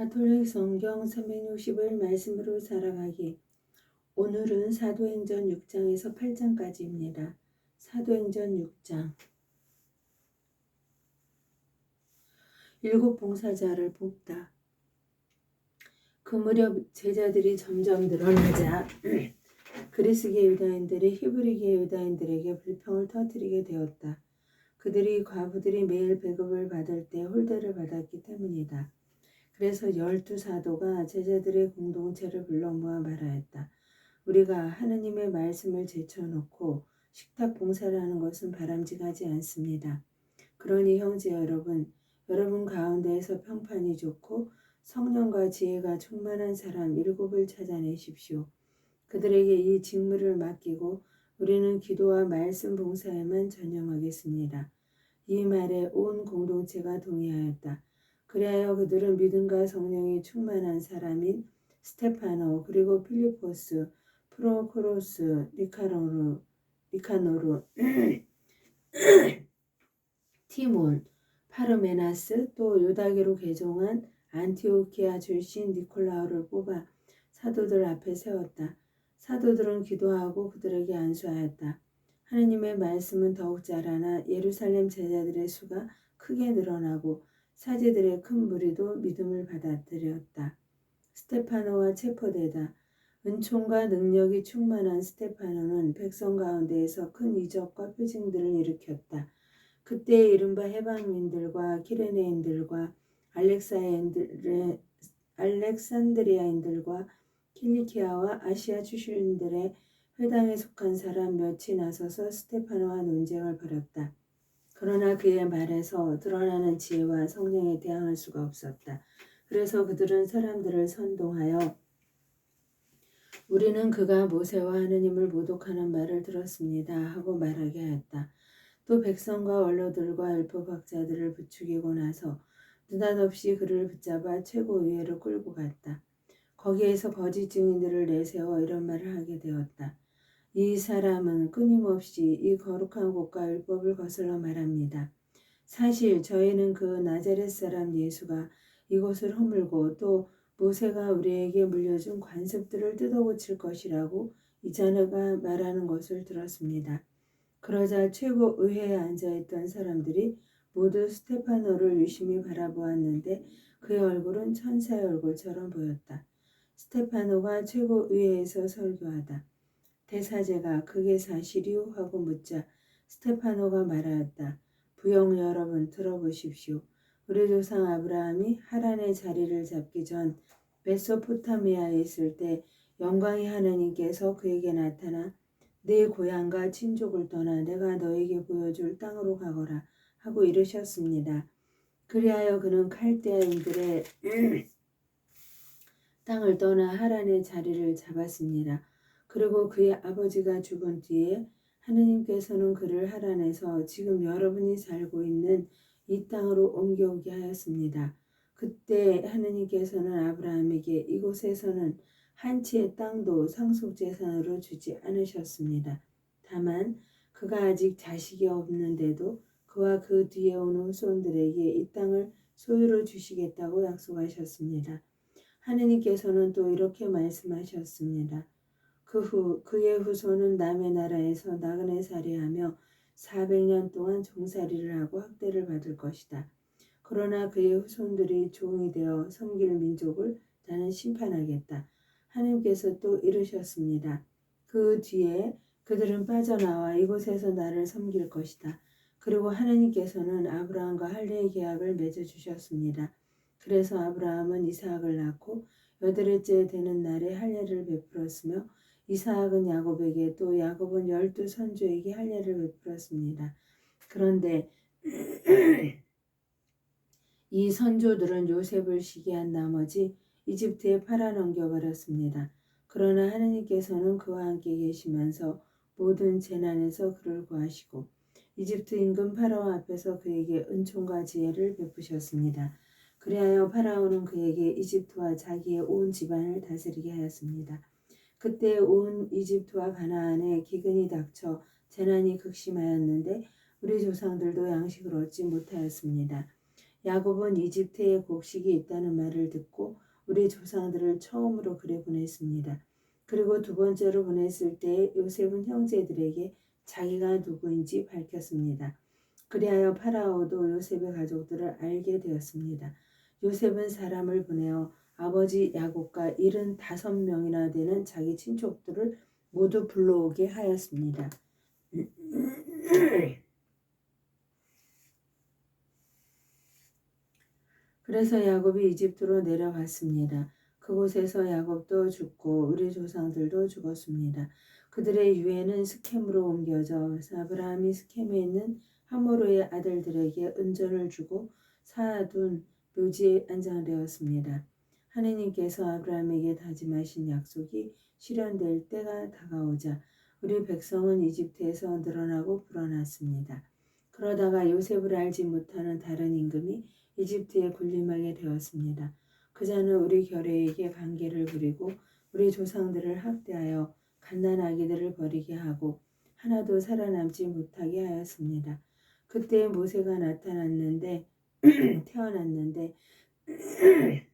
가톨릭 성경 360을 말씀으로 살아가기. 오늘은 사도행전 6장에서 8장까지입니다. 사도행전 6장. 일곱 봉사자를 뽑다. 그 무렵 제자들이 점점 늘어나자 그리스계 유다인들이 히브리계 유다인들에게 불평을 터뜨리게 되었다. 그들이 과부들이 매일 배급을 받을 때 홀대를 받았기 때문이다. 그래서 열두 사도가 제자들의 공동체를 불러 모아 말하였다. 우리가 하느님의 말씀을 제쳐놓고 식탁 봉사를 하는 것은 바람직하지 않습니다. 그러니 형제 여러분, 여러분 가운데에서 평판이 좋고 성령과 지혜가 충만한 사람 일곱을 찾아내십시오. 그들에게 이 직무를 맡기고 우리는 기도와 말씀 봉사에만 전념하겠습니다. 이 말에 온 공동체가 동의하였다. 그리하여 그들은 믿음과 성령이 충만한 사람인 스테파노 그리고 필리포스, 프로코로스, 니카노루, 니카노루, 티몬, 파르메나스 또 유다계로 개종한 안티오키아 출신 니콜라오를 뽑아 사도들 앞에 세웠다. 사도들은 기도하고 그들에게 안수하였다. 하느님의 말씀은 더욱 자라나 예루살렘 제자들의 수가 크게 늘어나고 사제들의 큰 무리도 믿음을 받아들였다. 스테파노와 체포되다. 은총과 능력이 충만한 스테파노는 백성 가운데에서 큰 이적과 표징들을 일으켰다. 그때 이른바 해방민들과 키레네인들과 알렉산드리아인들과 킬리키아와 아시아 출신들의 회당에 속한 사람 몇이 나서서 스테파노와 논쟁을 벌였다. 그러나 그의 말에서 드러나는 지혜와 성령에 대항할 수가 없었다. 그래서 그들은 사람들을 선동하여 우리는 그가 모세와 하느님을 모독하는 말을 들었습니다 하고 말하게 하였다. 또 백성과 원로들과 율법학자들을 부추기고 나서 느닷없이 그를 붙잡아 최고위회로 끌고 갔다. 거기에서 거짓 증인들을 내세워 이런 말을 하게 되었다. 이 사람은 끊임없이 이 거룩한 곳과 율법을 거슬러 말합니다. 사실 저희는 그 나자렛 사람 예수가 이곳을 허물고 또 모세가 우리에게 물려준 관습들을 뜯어고칠 것이라고 이자네가 말하는 것을 들었습니다. 그러자 최고 의회에 앉아있던 사람들이 모두 스테파노를 유심히 바라보았는데 그의 얼굴은 천사의 얼굴처럼 보였다. 스테파노가 최고 의회에서 설교하다. 대사제가 그게 사실이요? 하고 묻자 스테파노가 말하였다. 부영 여러분 들어보십시오. 우리 조상 아브라함이 하란의 자리를 잡기 전 메소포타미아에 있을 때 영광의 하느님께서 그에게 나타나 내 고향과 친족을 떠나 내가 너에게 보여줄 땅으로 가거라 하고 이르셨습니다. 그리하여 그는 칼데아인들의 땅을 떠나 하란의 자리를 잡았습니다. 그리고 그의 아버지가 죽은 뒤에 하느님께서는 그를 하란에서 지금 여러분이 살고 있는 이 땅으로 옮겨오게 하였습니다. 그때 하느님께서는 아브라함에게 이곳에서는 한 치의 땅도 상속재산으로 주지 않으셨습니다. 다만 그가 아직 자식이 없는데도 그와 그 뒤에 오는 후손들에게 이 땅을 소유로 주시겠다고 약속하셨습니다. 하느님께서는 또 이렇게 말씀하셨습니다. 그 후 그의 후손은 남의 나라에서 나그네 살이하며 400년 동안 종살이를 하고 학대를 받을 것이다. 그러나 그의 후손들이 종이 되어 섬길 민족을 나는 심판하겠다. 하나님께서 또 이르셨습니다. 그 뒤에 그들은 빠져나와 이곳에서 나를 섬길 것이다. 그리고 하나님께서는 아브라함과 할례의 계약을 맺어 주셨습니다. 그래서 아브라함은 이삭을 낳고 여덟째 되는 날에 할례를 베풀었으며 이삭은 야곱에게 또 야곱은 열두 선조에게 할례를 베풀었습니다. 그런데 이 선조들은 요셉을 시기한 나머지 이집트에 팔아넘겨 버렸습니다. 그러나 하느님께서는 그와 함께 계시면서 모든 재난에서 그를 구하시고 이집트 임금 파라오 앞에서 그에게 은총과 지혜를 베푸셨습니다. 그리하여 파라오는 그에게 이집트와 자기의 온 집안을 다스리게 하였습니다. 그때 온 이집트와 가나안에 기근이 닥쳐 재난이 극심하였는데 우리 조상들도 양식을 얻지 못하였습니다. 야곱은 이집트에 곡식이 있다는 말을 듣고 우리 조상들을 처음으로 그래 보냈습니다. 그리고 두 번째로 보냈을 때 요셉은 형제들에게 자기가 누구인지 밝혔습니다. 그리하여 파라오도 요셉의 가족들을 알게 되었습니다. 요셉은 사람을 보내어 아버지 야곱과 일흔 다섯 명이나 되는 자기 친족들을 모두 불러오게 하였습니다. 그래서 야곱이 이집트로 내려갔습니다. 그곳에서 야곱도 죽고 우리 조상들도 죽었습니다. 그들의 유해는 스켐으로 옮겨져 아브라함이 스켐에 있는 하모르의 아들들에게 은전을 주고 사둔 묘지에 안장되었습니다. 하느님께서 아브라함에게 다짐하신 약속이 실현될 때가 다가오자 우리 백성은 이집트에서 늘어나고 불어났습니다. 그러다가 요셉을 알지 못하는 다른 임금이 이집트에 군림하게 되었습니다. 그자는 우리 결례에게 관계를 부리고 우리 조상들을 학대하여 갓난아기들을 버리게 하고 하나도 살아남지 못하게 하였습니다. 그때 모세가 나타났는데 태어났는데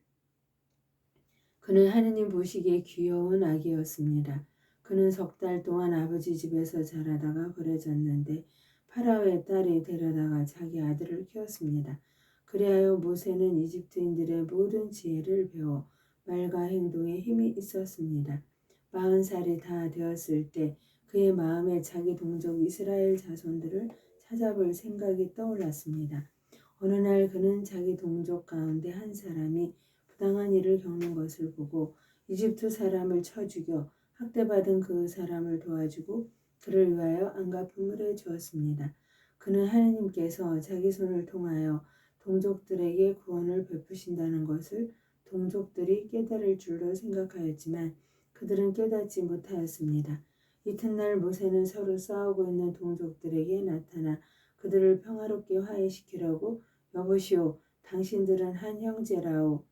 그는 하느님 보시기에 귀여운 아기였습니다. 그는 석 달 동안 아버지 집에서 자라다가 버려졌는데 파라오의 딸이 데려다가 자기 아들을 키웠습니다. 그리하여 모세는 이집트인들의 모든 지혜를 배워 말과 행동에 힘이 있었습니다. 마흔 살이 다 되었을 때 그의 마음에 자기 동족 이스라엘 자손들을 찾아볼 생각이 떠올랐습니다. 어느 날 그는 자기 동족 가운데 한 사람이 부당한 일을 겪는 것을 보고 이집트 사람을 쳐 죽여 학대받은 그 사람을 도와주고 그를 위하여 안갚음을 해 주었습니다. 그는 하느님께서 자기 손을 통하여 동족들에게 구원을 베푸신다는 것을 동족들이 깨달을 줄로 생각하였지만 그들은 깨닫지 못하였습니다. 이튿날 모세는 서로 싸우고 있는 동족들에게 나타나 그들을 평화롭게 화해시키려고 여보시오 당신들은 한 형제라오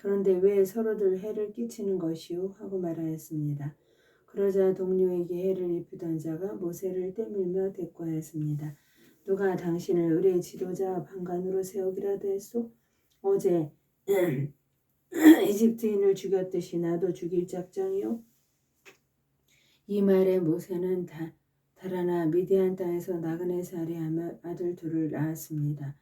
그런데 왜 서로들 해를 끼치는 것이오 하고 말하였습니다. 그러자 동료에게 해를 입히던 자가 모세를 떼밀며 대꾸하였습니다. 누가 당신을 의뢰 지도자 방관으로 세우기라도 했소? 어제 이집트인을 죽였듯이 나도 죽일 작정이요? 이 말에 모세는 다, 달아나 미디안 땅에서 나그네 살이하며 아들 둘을 낳았습니다.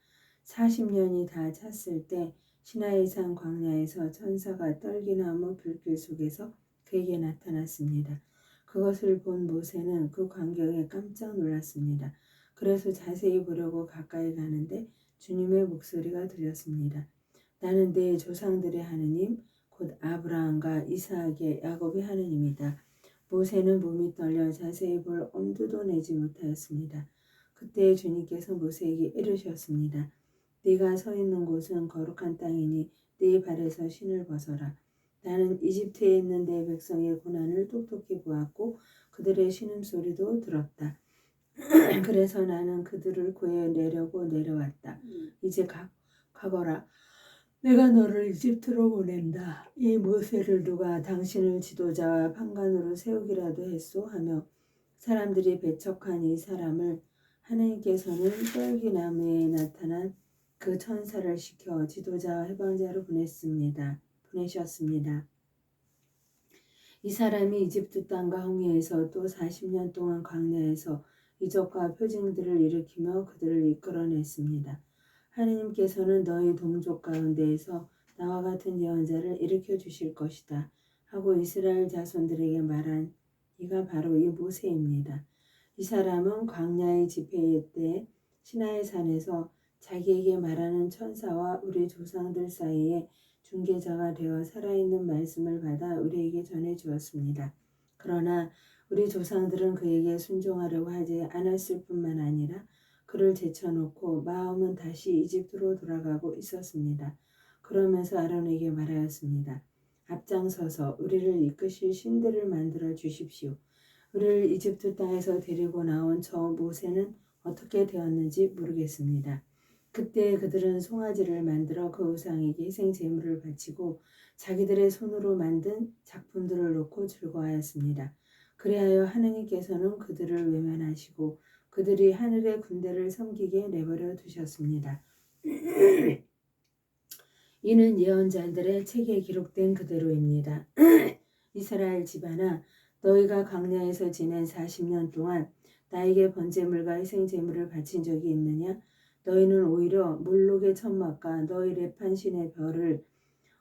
40년이 다 찼을 때 시나이산 광야에서 천사가 떨기나무 불길 속에서 그에게 나타났습니다. 그것을 본 모세는 그 광경에 깜짝 놀랐습니다. 그래서 자세히 보려고 가까이 가는데 주님의 목소리가 들렸습니다. 나는 내 조상들의 하느님, 곧 아브라함과 이삭의 야곱의 하느님이다. 모세는 몸이 떨려 자세히 볼 엄두도 내지 못하였습니다. 그때 주님께서 모세에게 이르셨습니다. 네가 서 있는 곳은 거룩한 땅이니 네 발에서 신을 벗어라. 나는 이집트에 있는 내 백성의 고난을 똑똑히 보았고 그들의 신음소리도 들었다. 그래서 나는 그들을 구해내려고 내려왔다. 이제 가, 가거라. 내가 너를 이집트로 보낸다. 이 모세를 누가 당신을 지도자와 판관으로 세우기라도 했소 하며 사람들이 배척한 이 사람을 하나님께서는 떨기나무에 나타난 그 천사를 시켜 지도자와 해방자로 보냈습니다. 보내셨습니다. 이 사람이 이집트 땅과 홍해에서 또 40년 동안 광야에서 이적과 표징들을 일으키며 그들을 이끌어냈습니다. 하느님께서는 너희 동족 가운데에서 나와 같은 예언자를 일으켜 주실 것이다. 하고 이스라엘 자손들에게 말한 이가 바로 이 모세입니다. 이 사람은 광야의 집회 때 시나의 산에서 자기에게 말하는 천사와 우리 조상들 사이에 중개자가 되어 살아있는 말씀을 받아 우리에게 전해 주었습니다. 그러나 우리 조상들은 그에게 순종하려고 하지 않았을 뿐만 아니라 그를 제쳐놓고 마음은 다시 이집트로 돌아가고 있었습니다. 그러면서 아론에게 말하였습니다. 앞장서서 우리를 이끄실 신들을 만들어 주십시오. 우리를 이집트 땅에서 데리고 나온 저 모세는 어떻게 되었는지 모르겠습니다. 그때 그들은 송아지를 만들어 그 우상에게 희생 제물을 바치고 자기들의 손으로 만든 작품들을 놓고 즐거워하였습니다. 그리하여 하느님께서는 그들을 외면하시고 그들이 하늘의 군대를 섬기게 내버려 두셨습니다. 이는 예언자들의 책에 기록된 그대로입니다. 이스라엘 집안아 너희가 광야에서 지낸 40년 동안 나에게 번제물과 희생제물을 바친 적이 있느냐? 너희는 오히려 몰록의 천막과 너희 레판신의 별을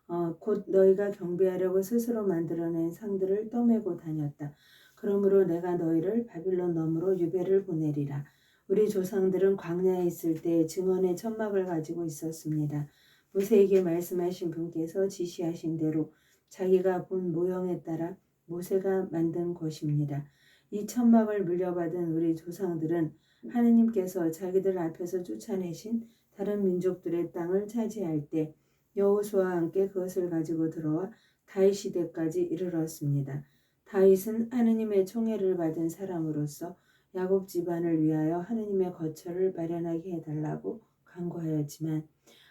어, 곧 너희가 경배하려고 스스로 만들어낸 상들을 떠매고 다녔다. 그러므로 내가 너희를 바빌론 너머로 유배를 보내리라. 우리 조상들은 광야에 있을 때 증언의 천막을 가지고 있었습니다. 모세에게 말씀하신 분께서 지시하신 대로 자기가 본 모형에 따라 모세가 만든 것입니다. 이 천막을 물려받은 우리 조상들은 하느님께서 자기들 앞에서 쫓아내신 다른 민족들의 땅을 차지할 때 여호수아와 함께 그것을 가지고 들어와 다윗 시대까지 이르렀습니다. 다윗은 하느님의 총애를 받은 사람으로서 야곱 집안을 위하여 하느님의 거처를 마련하게 해달라고 간구하였지만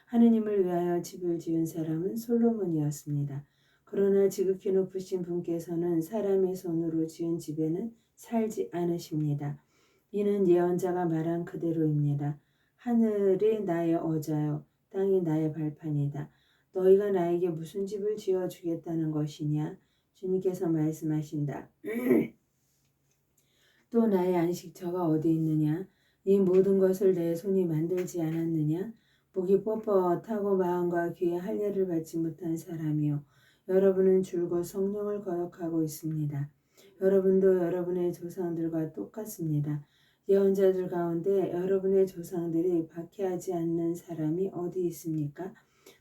하느님을 위하여 집을 지은 사람은 솔로몬이었습니다. 그러나 지극히 높으신 분께서는 사람의 손으로 지은 집에는 살지 않으십니다. 이는 예언자가 말한 그대로입니다. 하늘이 나의 어자요 땅이 나의 발판이다. 너희가 나에게 무슨 집을 지어 주겠다는 것이냐? 주님께서 말씀하신다. 또 나의 안식처가 어디 있느냐? 이 모든 것을 내 손이 만들지 않았느냐? 목이 뻣뻣하고 마음과 귀에 할례를 받지 못한 사람이요. 여러분은 줄곧 성령을 거역하고 있습니다. 여러분도 여러분의 조상들과 똑같습니다. 예언자들 가운데 여러분의 조상들이 박해하지 않는 사람이 어디 있습니까?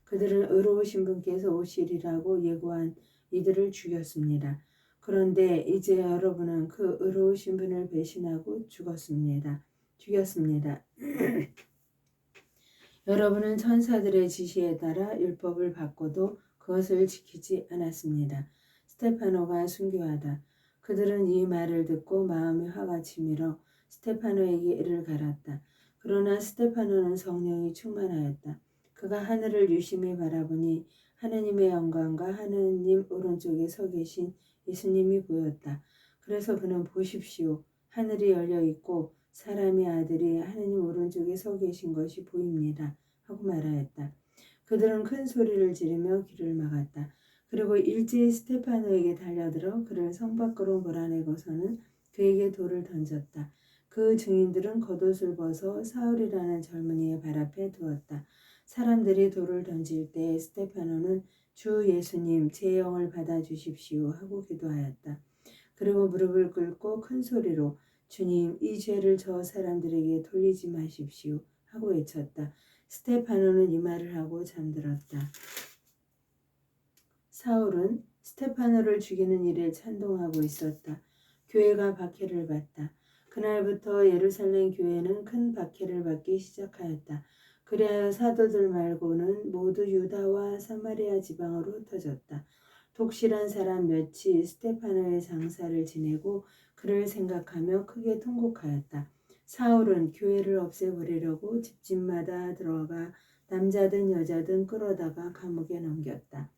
그들은 의로우신 분께서 오시리라고 예고한 이들을 죽였습니다. 그런데 이제 여러분은 그 의로우신 분을 배신하고 죽었습니다. 죽였습니다. 여러분은 천사들의 지시에 따라 율법을 받고도 그것을 지키지 않았습니다. 스테파노가 순교하다. 그들은 이 말을 듣고 마음이 화가 치밀어 스테파노에게 이를 갈았다. 그러나 스테파노는 성령이 충만하였다. 그가 하늘을 유심히 바라보니 하느님의 영광과 하느님 오른쪽에 서 계신 예수님이 보였다. 그래서 그는 보십시오. 하늘이 열려 있고 사람의 아들이 하느님 오른쪽에 서 계신 것이 보입니다. 하고 말하였다. 그들은 큰 소리를 지르며 귀를 막았다. 그리고 일제히 스테파노에게 달려들어 그를 성 밖으로 몰아내고서는 그에게 돌을 던졌다. 그 증인들은 겉옷을 벗어 사울이라는 젊은이의 발 앞에 두었다. 사람들이 돌을 던질 때 스테파노는 주 예수님 제 영을 받아 주십시오 하고 기도하였다. 그리고 무릎을 꿇고 큰 소리로 주님 이 죄를 저 사람들에게 돌리지 마십시오 하고 외쳤다. 스테파노는 이 말을 하고 잠들었다. 사울은 스테파노를 죽이는 일에 찬동하고 있었다. 교회가 박해를 받다. 그날부터 예루살렘 교회는 큰 박해를 받기 시작하였다. 그리하여 사도들 말고는 모두 유다와 사마리아 지방으로 흩어졌다. 독실한 사람 몇이 스테파노의 장사를 지내고 그를 생각하며 크게 통곡하였다. 사울은 교회를 없애버리려고 집집마다 들어가 남자든 여자든 끌어다가 감옥에 넘겼다.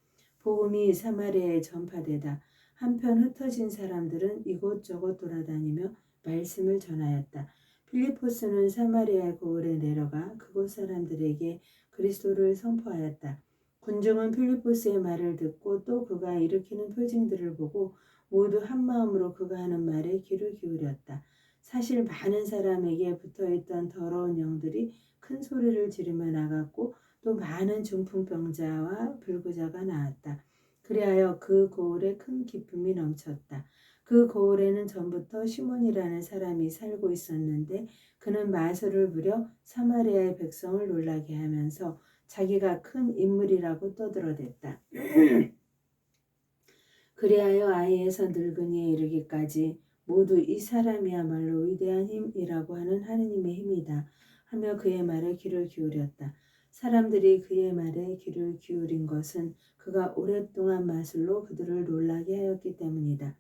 복음이 사마리아에 전파되다. 한편 흩어진 사람들은 이곳저곳 돌아다니며 말씀을 전하였다. 필리포스는 사마리아 고을에 내려가 그곳 사람들에게 그리스도를 선포하였다. 군중은 필리포스의 말을 듣고 또 그가 일으키는 표징들을 보고 모두 한 마음으로 그가 하는 말에 귀를 기울였다. 사실 많은 사람에게 붙어 있던 더러운 영들이 큰 소리를 지르며 나갔고 또 많은 중풍병자와 불구자가 나왔다. 그리하여 그 고을에 큰 기쁨이 넘쳤다. 그 고을에는 전부터 시몬이라는 사람이 살고 있었는데 그는 마술을 부려 사마리아의 백성을 놀라게 하면서 자기가 큰 인물이라고 떠들어댔다. 그리하여 아이에서 늙은이에 이르기까지 모두 이 사람이야말로 위대한 힘이라고 하는 하느님의 힘이다 하며 그의 말에 귀를 기울였다. 사람들이 그의 말에 귀를 기울인 것은 그가 오랫동안 마술로 그들을 놀라게 하였기 때문이다.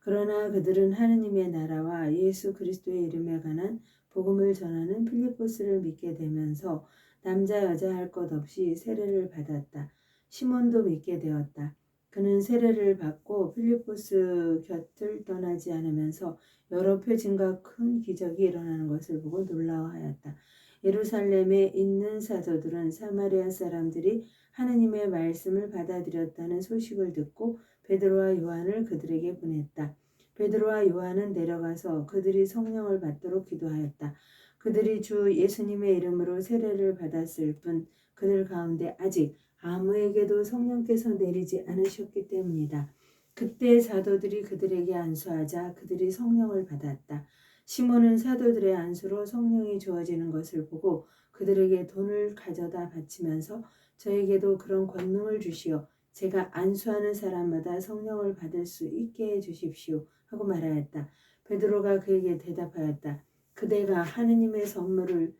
그러나 그들은 하느님의 나라와 예수 그리스도의 이름에 관한 복음을 전하는 필리포스를 믿게 되면서 남자 여자 할 것 없이 세례를 받았다. 시몬도 믿게 되었다. 그는 세례를 받고 필리포스 곁을 떠나지 않으면서 여러 표징과 큰 기적이 일어나는 것을 보고 놀라워하였다. 예루살렘에 있는 사도들은 사마리아 사람들이 하느님의 말씀을 받아들였다는 소식을 듣고 베드로와 요한을 그들에게 보냈다. 베드로와 요한은 내려가서 그들이 성령을 받도록 기도하였다. 그들이 주 예수님의 이름으로 세례를 받았을 뿐 그들 가운데 아직 아무에게도 성령께서 내리지 않으셨기 때문이다. 그때 사도들이 그들에게 안수하자 그들이 성령을 받았다. 시몬은 사도들의 안수로 성령이 주어지는 것을 보고 그들에게 돈을 가져다 바치면서 저에게도 그런 권능을 주시어 제가 안수하는 사람마다 성령을 받을 수 있게 해 주십시오 하고 말하였다. 베드로가 그에게 대답하였다. 그대가 하느님의 선물을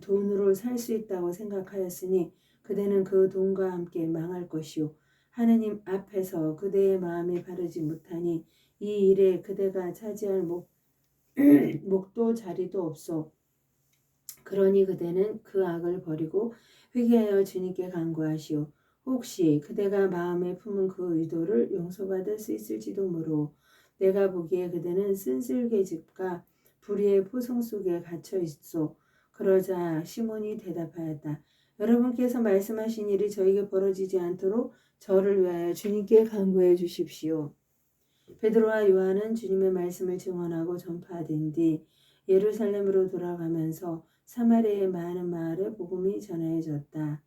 돈으로 살 수 있다고 생각하였으니 그대는 그 돈과 함께 망할 것이요 하느님 앞에서 그대의 마음이 바르지 못하니 이 일에 그대가 차지할 목, 목도 자리도 없소. 그러니 그대는 그 악을 버리고 회개하여 주님께 간구하시오. 혹시 그대가 마음에 품은 그 의도를 용서받을 수 있을지도 모르오. 내가 보기에 그대는 쓴쓸개집과 불의의 포성 속에 갇혀 있소. 그러자 시몬이 대답하였다. 여러분께서 말씀하신 일이 저에게 벌어지지 않도록 저를 위하여 주님께 간구해 주십시오. 베드로와 요한은 주님의 말씀을 증언하고 전파된 뒤 예루살렘으로 돌아가면서 사마리아의 많은 마을에 복음이 전해졌다.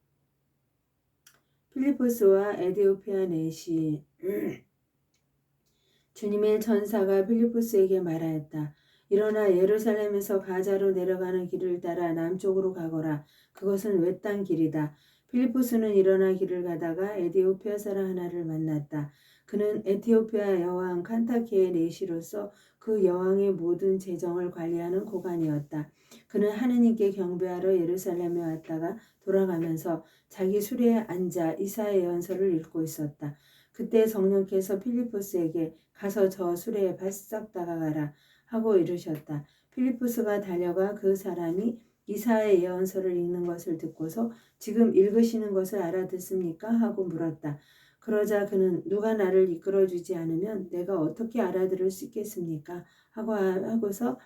필리포스와 에디오피아 내시 주님의 전사가 필리포스에게 말하였다. 일어나 예루살렘에서 가자로 내려가는 길을 따라 남쪽으로 가거라. 그것은 외딴 길이다. 필리포스는 일어나 길을 가다가 에디오피아 사람 하나를 만났다. 그는 에티오피아 여왕 칸타케의 내시로서 그 여왕의 모든 재정을 관리하는 고관이었다. 그는 하느님께 경배하러 예루살렘에 왔다가 돌아가면서 자기 수레에 앉아 이사의 연설을 읽고 있었다. 그때 성령께서 필리포스에게 가서 저 수레에 바싹 다가가라 하고 이르셨다. 필리포스가 달려가 그 사람이 이사의 예언서를 읽는 것을 듣고서 지금 읽으시는 것을 알아듣습니까? 하고 물었다. 그러자 그는 누가 나를 이끌어 주지 않으면 내가 어떻게 알아들을 수 있겠습니까? 하고 하고서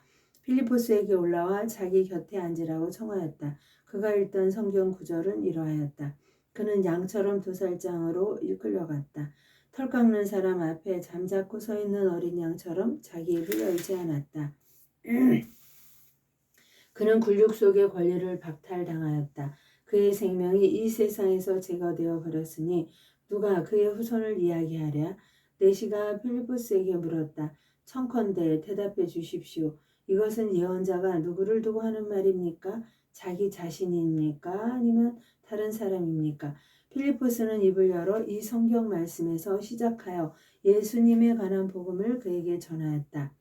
필리포스에게 올라와 자기 곁에 앉으라고 청하였다. 그가 읽던 성경 구절은 이러하였다. 그는 양처럼 도살장으로 이끌려갔다. 털 깎는 사람 앞에 잠자코 서 있는 어린 양처럼 자기 입을 열지 않았다. 그는 굴육 속의 권리를 박탈당하였다. 그의 생명이 이 세상에서 제거되어 버렸으니 누가 그의 후손을 이야기하랴? 내시가 필리포스에게 물었다. 청컨대 대답해 주십시오. 이것은 예언자가 누구를 두고 하는 말입니까? 자기 자신입니까? 아니면 다른 사람입니까? 필리포스는 입을 열어 이 성경 말씀에서 시작하여 예수님에 관한 복음을 그에게 전하였다.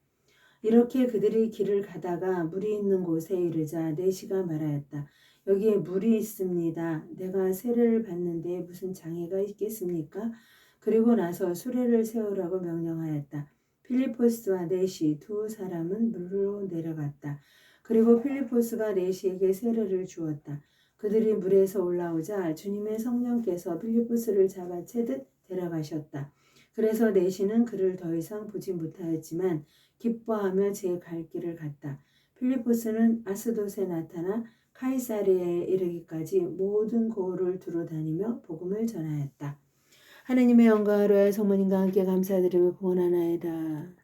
이렇게 그들이 길을 가다가 물이 있는 곳에 이르자 네시가 말하였다. 여기에 물이 있습니다. 내가 세례를 받는데 무슨 장애가 있겠습니까? 그리고 나서 수레를 세우라고 명령하였다. 필리포스와 네시 두 사람은 물로 내려갔다. 그리고 필리포스가 네시에게 세례를 주었다. 그들이 물에서 올라오자 주님의 성령께서 필리포스를 잡아채듯 데려가셨다. 그래서 네시는 그를 더 이상 보지 못하였지만 기뻐하며 제 갈 길을 갔다. 필리포스는 아스돗에 나타나 카이사리에 이르기까지 모든 고을을 두루 다니며 복음을 전하였다. 하느님의 영광으로 성모님과 함께 감사드리며 구원하나이다.